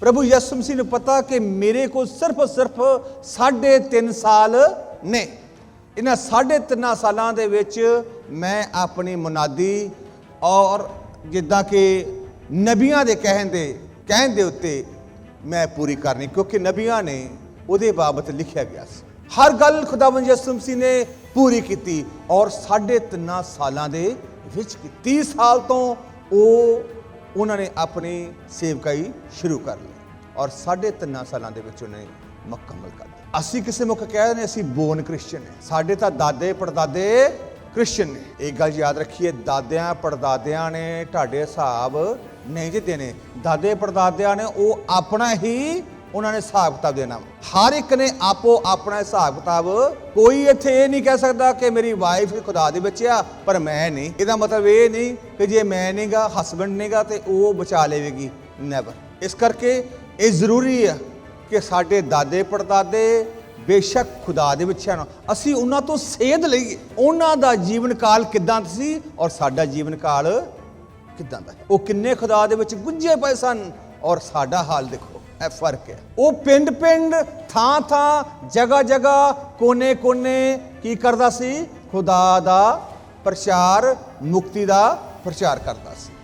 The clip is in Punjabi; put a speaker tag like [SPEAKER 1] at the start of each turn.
[SPEAKER 1] ਪ੍ਰਭੂ ਯਿਸੂ ਮਸੀਹ ਨੂੰ ਪਤਾ ਕਿ ਮੇਰੇ ਕੋਲ ਸਿਰਫ ਸਿਰਫ 3.5 ਸਾਲ ਨੇ। ਇਹਨਾਂ 3.5 ਸਾਲਾਂ ਦੇ ਵਿੱਚ ਮੈਂ ਆਪਣੀ ਮੁਨਾਦੀ ਔਰ ਜਿੱਦਾਂ ਕਿ ਨਬੀਆਂ ਦੇ ਕਹਿਣ ਦੇ ਕਹਿਣ ਦੇ ਉੱਤੇ ਮੈਂ ਪੂਰੀ ਕਰਨੀ, ਕਿਉਂਕਿ ਨਬੀਆਂ ਨੇ ਉਹਦੇ ਬਾਬਤ ਲਿਖਿਆ ਗਿਆ ਸੀ। ਹਰ ਗੱਲ ਖੁਦਾਵੰਦ ਯਿਸੂ ਮਸੀਹ ਨੇ ਪੂਰੀ ਕੀਤੀ ਔਰ 3.5 ਸਾਲਾਂ ਦੇ ਵਿੱਚ ਕੀਤੀ 30 ਸਾਲ ਤੋਂ ਉਹ ਉਹਨਾਂ ਨੇ ਆਪਣੀ ਸੇਵਕਾਈ ਸ਼ੁਰੂ ਕਰ ਲਈ ਔਰ 3.5 ਸਾਲਾਂ ਦੇ ਵਿੱਚ ਉਹਨੇ ਮੁਕੰਮਲ ਕਰ ਦਿੱਤੀ। ਅਸੀਂ ਕਿਸੇ ਮੁੱਖ ਕਹਿ ਦਿੰਦੇ ਅਸੀਂ ਬੋਨ ਕ੍ਰਿਸਚੀਅਨ ਹੈ। ਸਾਡੇ ਤਾਂ ਦਾਦੇ ਪੜਦਾਦੇ ਕ੍ਰਿਸਚੀਅਨ ਨੇ। ਇਹ ਗੱਲ ਯਾਦ ਰੱਖੀਏ, ਦਾਦਿਆਂ ਪੜਦਾਦਿਆਂ ਨੇ ਤੁਹਾਡੇ ਹਿਸਾਬ ਨਹੀਂ ਦਿੱਤੇ ਦੇਣੇ ਦਾਦੇ ਪੜਦਾਦਿਆਂ ਨੇ ਉਹ ਆਪਣਾ ਹੀ ਉਹਨਾਂ ਨੇ ਹਿਸਾਬ ਕਿਤਾਬ ਦੇਣਾ ਹਰ ਇੱਕ ਨੇ ਆਪੋ ਆਪਣਾ ਹਿਸਾਬ ਕਿਤਾਬ, ਕੋਈ ਇੱਥੇ ਇਹ ਨਹੀਂ ਕਹਿ ਸਕਦਾ ਕਿ ਮੇਰੀ ਵਾਈਫ ਖੁਦਾ ਦੇ ਵਿੱਚ ਆ, ਪਰ ਮੈਂ ਨਹੀਂ। ਇਹਦਾ ਮਤਲਬ ਇਹ ਨਹੀਂ ਕਿ ਜੇ ਮੈਂ ਨਹੀਂਗਾ ਹਸਬੰਡ ਨਹੀਂਗਾ, ਤੇ ਉਹ ਬਚਾ ਲਵੇਗੀ। ਨੈਵਰ ਇਸ ਕਰਕੇ ਇਹ ਜ਼ਰੂਰੀ ਆ ਕਿ ਸਾਡੇ ਦਾਦੇ, ਪੜਦਾਦੇ ਬੇਸ਼ੱਕ ਖੁਦਾ ਦੇ ਵਿੱਚ ਹਨ ਅਸੀਂ ਉਹਨਾਂ ਤੋਂ ਸੇਧ ਲਈਏ। ਉਹਨਾਂ ਦਾ ਜੀਵਨ ਕਾਲ ਕਿਦਾਂ ਸੀ ਔਰ ਸਾਡਾ ਜੀਵਨ ਕਾਲ ਕਿਦਾਂ ਦਾ ਹੈ? ਉਹ ਕਿੰਨੇ ਖੁਦਾ ਦੇ ਵਿੱਚ ਗੁੰਝੇ ਪਏ ਸਨ ਔਰ ਸਾਡਾ ਹਾਲ ਦੇਖੋ। ਇਹ ਫ਼ਰਕ ਹੈ। ਉਹ ਪਿੰਡ ਪਿੰਡ, ਥਾਂ ਥਾਂ, ਜਗ੍ਹਾ ਜਗ੍ਹਾ, ਕੋਨੇ ਕੋਨੇ ਕੀ ਕਰਦਾ ਸੀ? ਖੁਦਾ ਦਾ ਪ੍ਰਚਾਰ, ਮੁਕਤੀ ਦਾ ਪ੍ਰਚਾਰ ਕਰਦਾ ਸੀ।